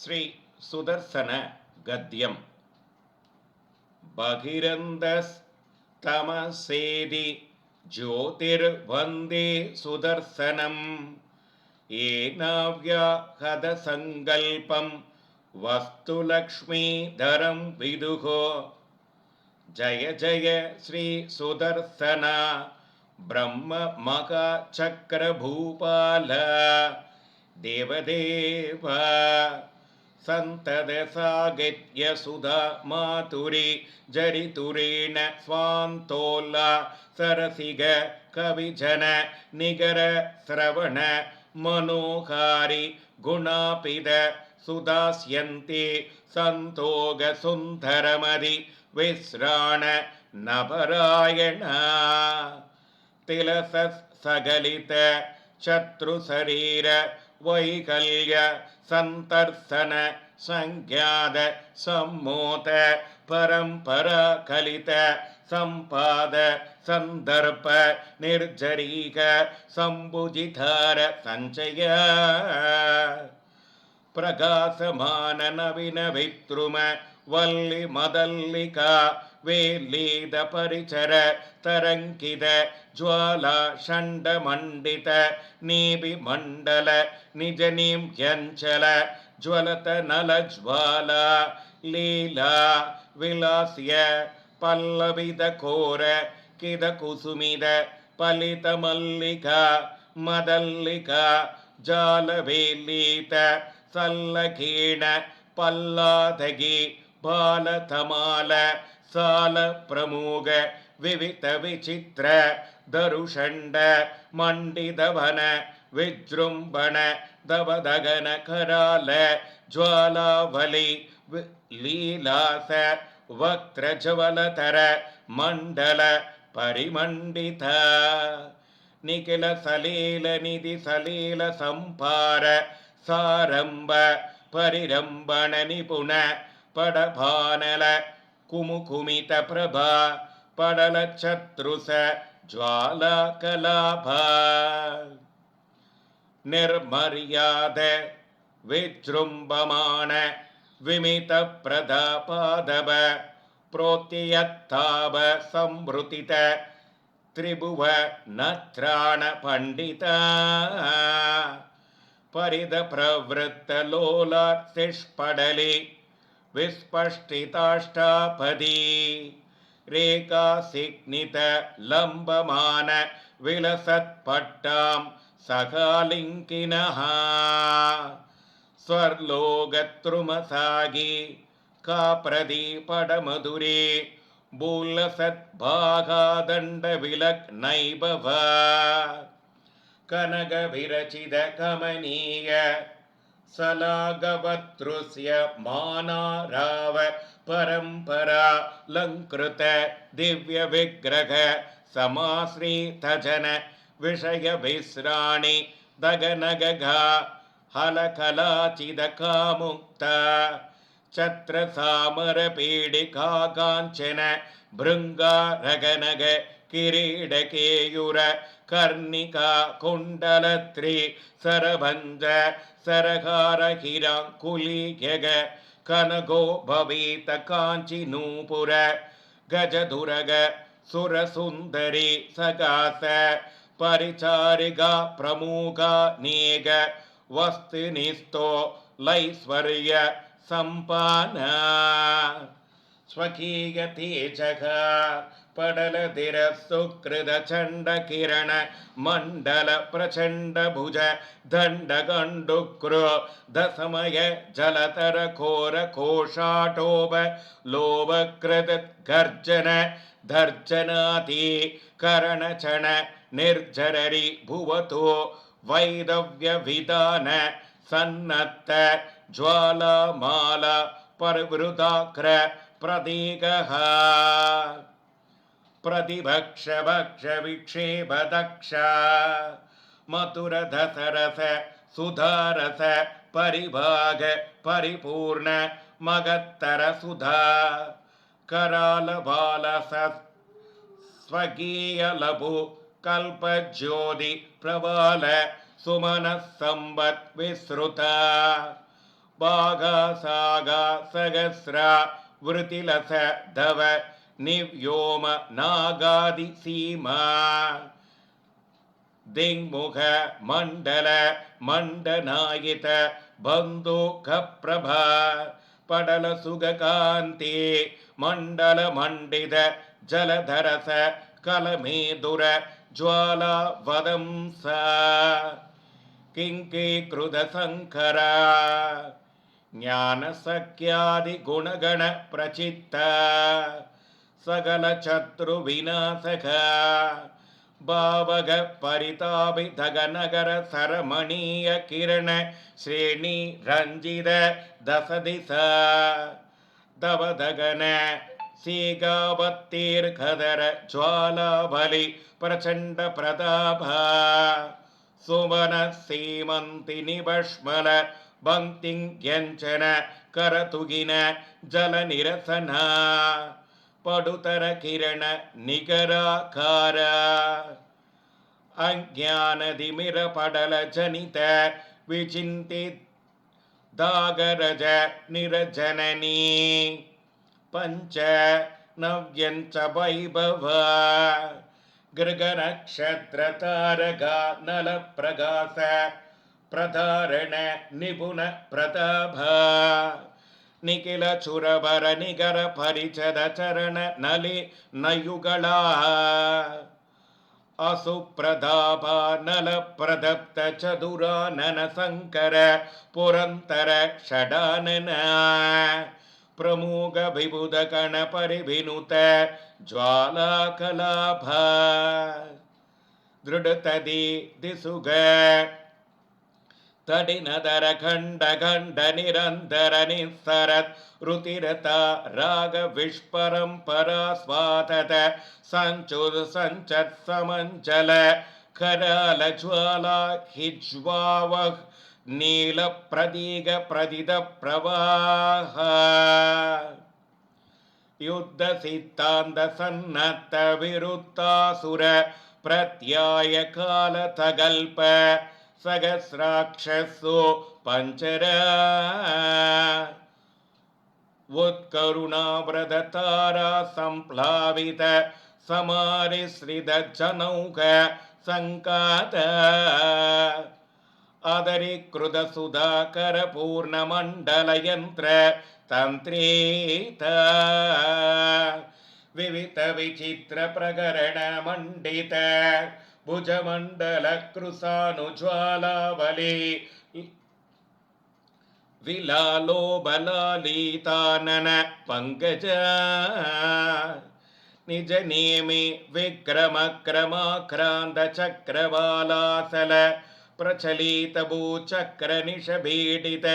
श्री सुदर्शनगद्यं बहिरन्दमसेदि ज्योतिर्वन्दे सुदर्शनं एनाव्याहदसङ्कल्पं वस्तुलक्ष्मीधरं विदुः जय जय श्रीसुदर्शना ब्रह्ममकाचक्रभूपाल देवदेव सन्तदसागित्य सुधा मातुरि जरितुरेण स्वान्तोल्ल सरसिग कविजन निगर श्रवण मनोहारि गुणापिद सुदास्यन्ति सन्तोगसुन्दरमदि विश्राण नभरायण तिलसः सगलित शत्रुशरीर வைகல்ய சந்தர்சன சங்கியாத சம்மோத பரம்பரா கலித சம்பாத சந்தர்ப்ப நிர்ஜரீக சம்புஜிதார சஞ்சய பிரகாசமான நவீன வைத்ரும வல்லி மதல்லிகா வேல்லீத பரிச்சர தரங்கித ஜுவாலா ஷண்ட மண்டித நீபி மண்டல நிஜனீம் யஞ்சல ஜுவலத நல ஜுவாலா லீலா விலாசிய பல்லவித கோர கித குசுமித பலித மல்லிகா மதல்லிகா ஜாலவேலீத சல்லகீண பல்லாதகி பாலதமால ಸಾಲ ಪ್ರಮೋಗ ವಿವಿತ ವಿಚಿತ್ರ ದರುಷಂಡ ಮಂಡಿದವನ ವಿಜೃಂಭಣ ದವದಗನ ಕರಾಲ ಜ್ವಾಲಾವಲಿ ಲೀಲಾಸ ವಕ್ರಜ್ವಲತರ ಮಂಡಲ ಪರಿಮಂಡಿತ ನಿಖಿಲ ಸಲೀಲ ನಿಧಿ ಸಲೀಲ ಸಂಪಾರ ಸಾರಂಭ ಪರಿರಂಭಣ ನಿಪುಣ ಪಡಭಾನಲ कुमुकुमितप्रभा पडलचत्रुस ज्वालकलाभा। निर्मर्याद विजृम्बमाण विमितप्रदापादव प्रोत्ययत्ताव संवृतित त्रिभुव नत्राणपण्डिता। परिधप्रवृत्त विस्पष्टिताष्टापदी रेखासिग्नितलम्बमान विलसत्पट्टां सखालिङ्किनः स्वर्लोकत्रुमसागी का प्रदीपडमधुरे भूलसद्भागादण्डविलग्नैभव कनकविरचितकमनीय मानाराव परम्परा लङ्कृत दिव्यविग्रह समाश्रीतजन विषयविस्राणि दगनगघा हलकलाचिदकामुक्ता छत्रसामरपीडिका काञ्चन भृङ्गारगनग கிரீடகேயுர கர்ணிகா குண்டலத்ரி சரபஞ்ச சரகாரகிராங்குலீயக கனகோ பவீத காஞ்சி நூபுர கஜதுரக சுரசுந்தரி சகாச பரிச்சாரிகா பிரமுகா நேக வஸ்து நிஸ்தோ லைஸ்வர்ய சம்பானா स्वकीयतीचः पडलधिरसुकृदचण्डकिरण मण्डलप्रचण्डभुज, दण्डगण्डुक्रो दसमय जलतरघोरघोषाटोप लोभकृदद्गर्जन धर्जनाति करणचण निर्झररि भुवतो वैदव्यविधान सन्नत्त, ज्वालामाला परवृदाक्र प्रतीकः। प्रतिभक्षभक्षविक्षेपदक्ष मधुरधसरस, सुधारस, परिभाग, परिपूर्ण मगत्तरसुधा करालबालस स्वकीयलभु कल्पज्योति, प्रबाल, सुमन विसृता सागा सहस्रा वृतिलस धव निव्योम नागादिसीमा दिङ्मुख मण्डल मण्डनायित बन्धुकप्रभा पडलसुगकान्ति मण्डलमण्डित जलधरस कलमेदुर ज्वालावदंस किङ्कीकृतशङ्करा ज्ञानसख्यादिगुणगणप्रचित्त प्रचित्ता। भावगपरिताभिधगनगरसरमणीयकिरण परितापिधग नगर शरमणीय किरण श्रेरञ्जित दश दिशागन सीगावत्तेर्खदर सीमन्ति निष्मल பங்கிங்கெஞ்சன கரதுகின ஜலநிரசனா படுதர கிரண நிகராகார. அஞ்ஞானதிமிர படல ஜனித விசிந்தி தாகரஜ நிரஜனனி. பஞ்ச நவ்யஞ்ச வைபவ. கிரகநக்ஷத்திர தாரகா நலப்பிரகாச प्रधारण निपुण प्रताभा निखिल चुरभर निगर परिचद चरण नलि नयुगला। असुप्रदाभा नलप्रदप्त चतुराननशङ्कर पुरन्तर षडानन। प्रमुखविबुधकणपरिभिनुत ज्वालाकलाभ दृढतदि दिसुग தடினதர கண்ட கண்ட நிரந்தர நிசரத் ருதிரதா ராக விஷ்பரம் பராஸ்வாதத சஞ்சுர் சஞ்சத் சமஞ்சல கராலஜ்வாலா ஹிஜ்வாவஹ் நீல பிரதீக பிரதித பிரவாக யுத்த சித்தாந்த சன்னத்த விருத்தாசுர பிரத்யாய கால தகல்ப सहस्राक्षसो पञ्चरा। उत्करुणाव्रततारा सम्प्लावित समारिश्रितजनौघ सङ्कात। आदरी कृद सुधाकर भुजमण्डलकृसानुज्वालावलि। विलालोबलालीतानन पङ्कज निजनेमि विक्रमक्रमाक्रान्तचक्रवालासल। प्रचलितभूचक्रनिषभीडित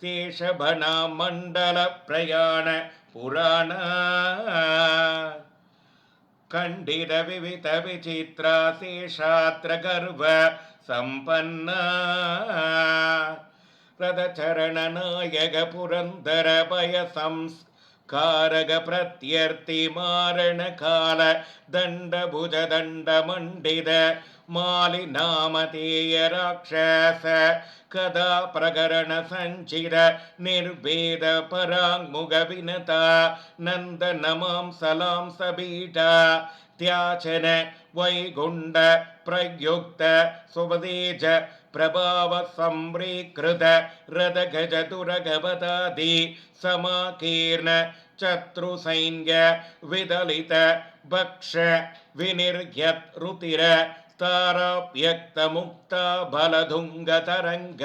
बोचक्रनिषपीडित पुराणा। खण्डित विविध विचित्रा शेषात्र गर्भ सम्पन्ना रथचरणनायक पुरन्दर भय संस्कारक प्रत्यर्थि मारणकाल दण्डभुज दण्डमण्डित मालिनामतेय राक्षस कदा प्रकरण सञ्चित निर्भेद पराङ्मुख विनता नन्द नमां सलां सबीटा त्याचन वैगुण्ड प्रयुक्त सुपदेज प्रभाव संव्रीकृत रद गज दुरगवदादि समाकीर्ण चत्रुसैन्य विदलित भक्ष विनिर्यत् रुतिर ताराप्यक्तमुक्ता बलधुङ्गतरङ्ग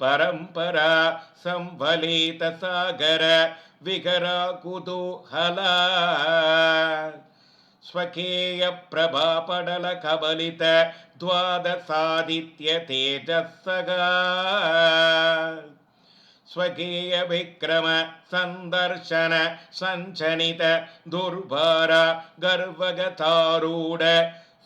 परम्परा संवलित सागर विकरा कुतूहला स्वकीय प्रभा पडल कबलित द्वादशादित्य तेजस्सगा स्वकीय विक्रम सन्दर्शन सञ्चनित दुर्भार गर्वगतारूढ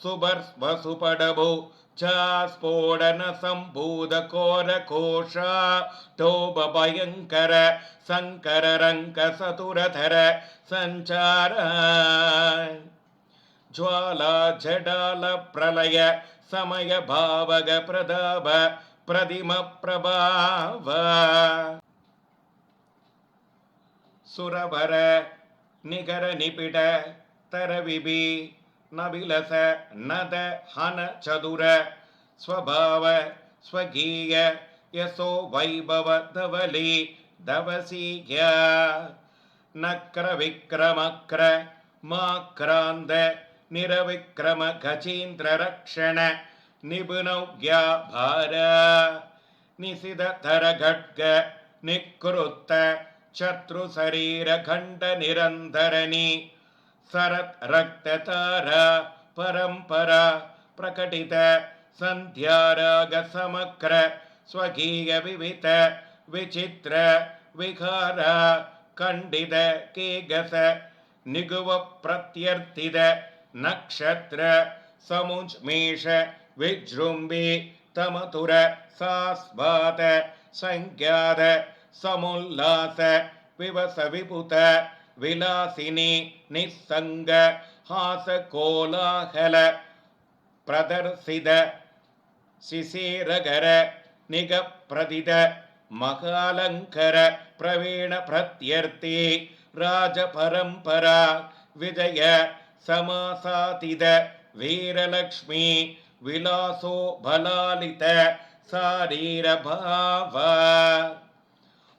सुबर्भसुपडभो च स्फोडनसम्भूदकोर कोषाभयंकर संकर सञ्चार। सतुरधर संचार ज्वाला जडाल प्रलय समय भावग प्रदाभ प्रदिमप्रभावरभर तरविभि न विलस न द हन चदुर स्वभाव स्वगीय यशो वैभव धवली धवसीय नक्रविक्रमक्र माक्रान्त निरविक्रम खचीन्द्ररक्षण निपुनौज्ञा भार निशिधरघट्ग निकृत्त शत्रुशरीरखण्डनिरन्तरणि சரத் ரக்த தாரா பரம்பரா பிரகடித சந்தியாராக சமக்ர ஸ்வகீய விவித விசித்திர விகார கண்டித கேகச நிகுவ பிரத்யர்த்தித நக்ஷத்ர சமுஞ்மேஷ விஜೃಂಬಿ தமதுர சாஸ்வாத சங்காத சமுல்லாச விவச விபுத விலாசினி நிசங்க ஹாச கோலாகல பிரதர்சித சிசேரகர நிகப்பிரதித மகாலங்கர பிரவீண பிரத்யர்த்தி ராஜபரம்பரா விஜய சமாசாதித வீரலக்ஷ்மி விலாசோ பலாலித சாரீரபாவ.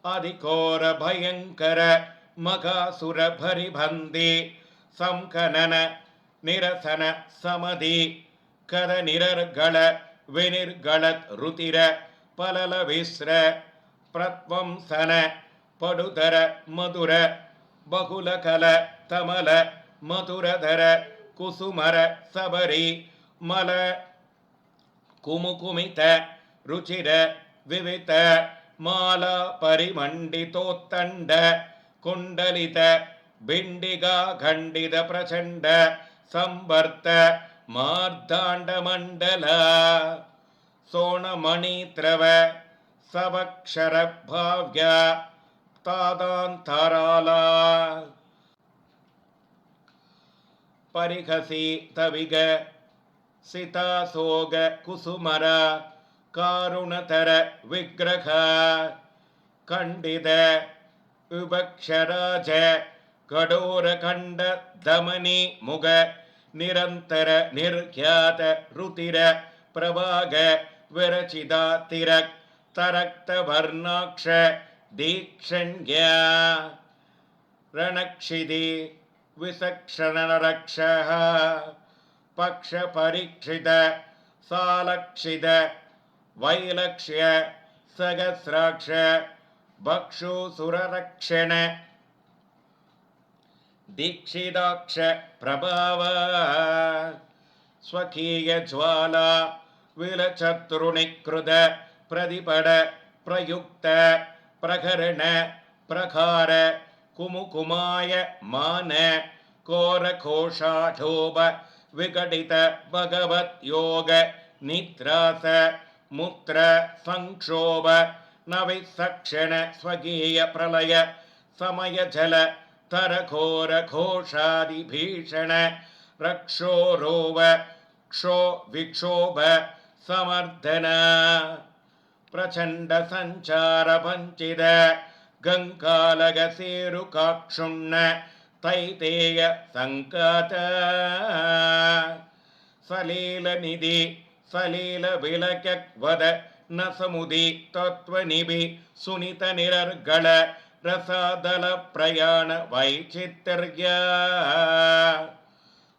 அதிகோர பயங்கர மகாசுரபரிபந்தே சம்கனன நிரசன சமதி கர நிரர்கள வெனிர்களத் ருதிர பலலவிஸ்ர பிரத்வம்சன படுதர மதுர பகுலகல தமல மதுரதர குசுமர சபரி மல குமுகுமித ருச்சிர விவித மாலா பரிமண்டிதோத்தண்ட कुण्डलित बिण्डिगा खण्डित प्रचण्ड संवर्त मार्दाण्डमण्डल सोणमणित्रव सवक्षरभाव्य तादान्तराला परिहसि तविग सितासोग कुसुमर कारुणतर विग्रह खण्डित விபக்ஷராஜ கடோரகண்ட தமனி முக நிரந்தர நிர்யாத ருதிர பிரபாக விரச்சிதா திரக் தரக்த வர்ணாட்ச தீக்ஷண்யா ரணக்ஷிதி விசக்ஷணரக்ஷ பக்ஷ பரீட்சித சாலக்ஷித வைலக்ஷ்ய சகசிராட்ச भक्षुसुरक्षण दीक्षिताक्षप्रभावा स्वकीयज्वाला ज्वालाविलचत्रुनिकृद प्रतिपड प्रयुक्त प्रकरण प्रकार कुमुकुमाय मान कोरघोषाढोभ विघटित भगवद्योग निद्रासमुत्र संक्षोभ நவை சக்ஷண ஸ்வகீய பிரளய சமய ஜல தரகோர கோஷாதி பீஷண ரக்ஷோரோவ க்ஷோ விக்ஷோப சமர்த்தன பிரச்சண்ட சஞ்சார பஞ்சித கங்காலக சேரு காட்சுண்ண தைதேய சங்காத சலீல நிதி சலீல விளக்கவத ಸಮಯ ಜಲ ತರಘೋರ ಘೋಷಾದಿ ಭೀಷಣ ರಕ್ಷೋರೋವ ಕ್ಷೋ ವಿಕ್ಷೋಭ ಸಮರ್ಧನ ಪ್ರಚಂಡ ಸಂಚಾರ ವಂಚಿತ ಗಂಗಾಲಗ ಸೇರು ಕಾಕ್ಷುಣ್ಣ ತೈತೇಯ ಸಂಕಟ ಸಲೀಲ ನಿಧಿ ಸಲೀಲ ವಿಲಕ್ವದ ನ ಸಮುದಿ ತತ್ವ ನಿಭಿ ಸುನಿತ ನಿರರ್ಗಳ ರಸಾದಲ ಪ್ರಯಾಣ ವೈಚಿತ್ರ್ಯ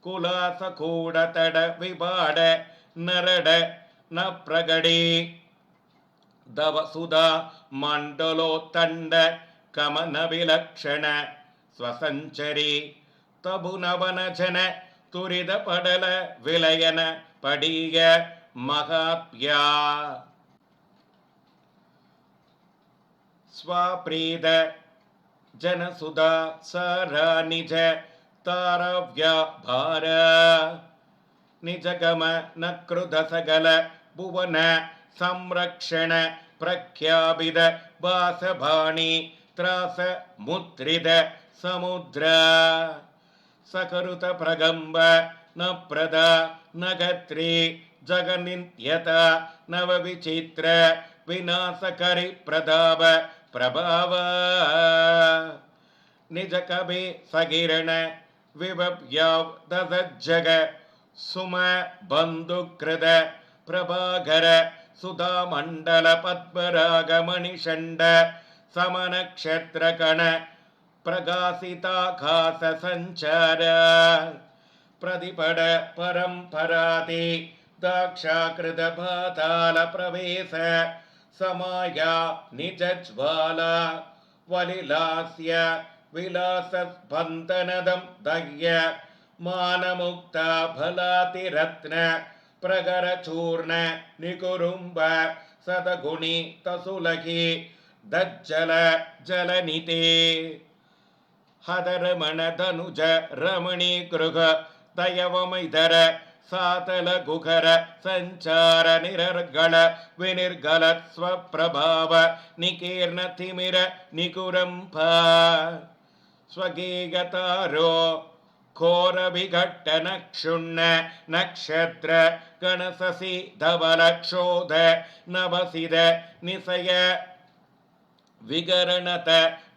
ಕುಲಾಸ ಕೂಡ ತಡ ವಿಬಾಡ ನರಡ ನ ಪ್ರಗಡಿ ದವ ಸುಧಾ ಮಂಡಲೋ ತಂಡ ಕಮನ ವಿಲಕ್ಷಣ ಸ್ವಸಂಚರಿ ತಬು ನವನ ಜನ ತುರಿದ ಪಡಲ ವಿಲಯನ ಪಡಿಯ ಮಹಾಪ್ಯ स्वाप्रीद। जनसुधा सारानिज तार्याभार निज गमनक्रुधसगल भुवन संरक्षण प्रख्याभिद बासभाणि त्रासमुद्रिद समुद्र। सकरुतप्रगम्ब नप्रदा नखत्रे जगनिन्यता नवविचित्र विनाशकरिप्रताभ ಪ್ರಭಾವ ನಿಜ ಕವಿ ಸಗಿರಣ ವಿಭವ್ಯಾವ್ ದಸಜ್ಜಗ ಸುಮ ಬಂಧುಕೃದ ಪ್ರಭಾಕರ ಸುಧಾಮಂಡಲ ಪದ್ಮರಾಗ ಮಣಿಷಂಡ ಸಮನಕ್ಷತ್ರ ಕಣ ಪ್ರಗಾಸಿತಾಕಾಶ ಸಂಚಾರ ಪ್ರತಿಪಡ ಪರಂಪರಾತಿ ದಾಕ್ಷಾಕೃತ ಪಾತಾಳ ಪ್ರವೇಶ समाया निजज्वाला। वलिलास्य विलासस्पन्दनदं दह्य मानमुक्ता फलातिरत्न प्रगरचूर्ण निकुरुम्ब सदगुणि तसुलगी दज्जल जलनिते हदरमणधनुज रमणीगृह दयवमैदर ಸಾತಲ ಗುಖರ ಸಂಚಾರ ನಿರರ್ಗಳ ವಿನಿರ್ಗಲ ಸ್ವಪ್ರಭಾವ ನಿಕೀರ್ಣ ತಿಮಿರ ನಿಕುರಂಪ ಸ್ವಗೀಗತಾರೋ ಘೋರ ವಿಘಟ್ಟ ನಕ್ಷುಣ್ಣ ನಕ್ಷತ್ರ ಗಣಸಸಿ ಧವಲಕ್ಷೋಧ ನಭಸಿದ ನಿಸಯ ವಿಗರಣತ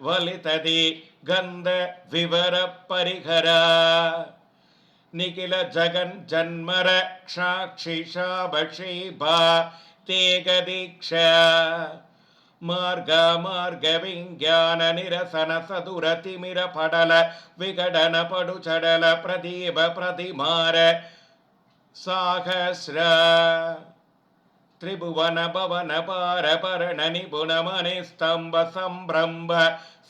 ವಲಿತದಿ ಗಂಧ ವಿವರ ಪರಿಹರ நிகில ஜகன் ஜன்மர க்ஷாக்ஷிஷாபஷீபா தேகதீக்ஷ மார்க மார்க விஞ்ஞான நிரசன சதுர திமிர படல விகடன படுச்சடல பிரதீப பிரதிமார சாகஸ்ர मणिस्तंभ संभ्रम्भ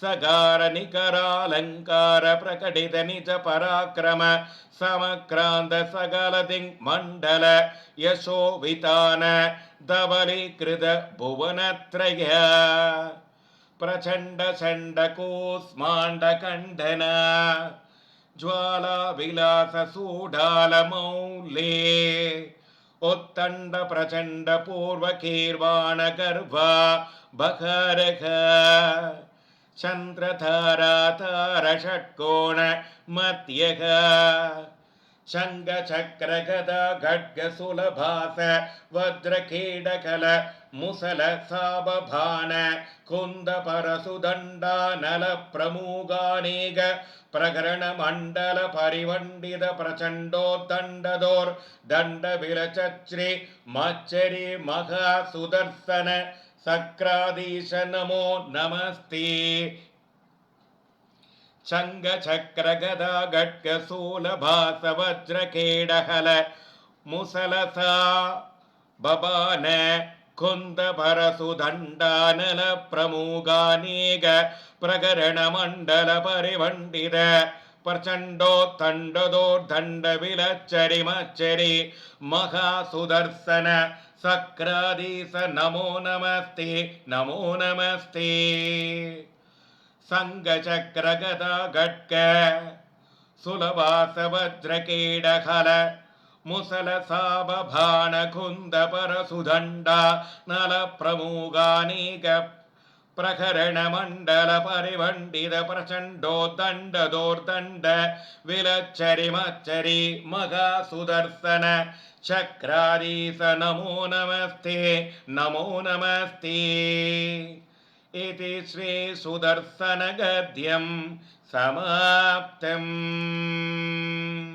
सगार निकरालङ्कार प्रकटित निज पराक्रम समक्रान्त सकल दिङ्मण्डल यशोवितान धवलीकृत भुवनत्रय प्रचण्ड चण्ड उत्तण्ड प्रचण्ड पूर्वकीर्वाणगर्भा भखार चन्द्रतारातारषकोणमत्यग शङ्खचक्रगदा खड्गसुलभास वज्रकीडकल मुसल साबभान कुन्दपरसुदण्डानल प्रमूगानेग प्रकरणमण्डल परिवण्डित प्रचण्डोद्दण्डदोर् दण्डविलचच्रि मच्चरि महासुदर्शन सक्राधीश नमो नमस्ते शङ्खचक्रगदा गड्गशूलभास वज्रकेडहल मुसलसा बबान कुन्दभरसुदण्डानल प्रमुगानेग प्रकरणमण्डल परिवण्डित प्रचण्डोत्तण्डदोर्दण्डविलच्चरि मच्चरि महासुदर्शन सक्राधीश नमो नमस्ते नमो नमस्ते सङ्गचक्रगदा घट्क सुलभास वज्रकेडहल मुसलसाबभाण कुन्दपरसुदण्डा नलप्रमुगानीक प्रकरणमण्डल परिवण्डित प्रचण्डो दण्डदोर्दण्ड विलच्चरि मच्चरि मगासुदर्शन चक्राधीश नमो नमस्ते नमो नमस्ते इति श्रीसुदर्शनगद्यं समाप्तम्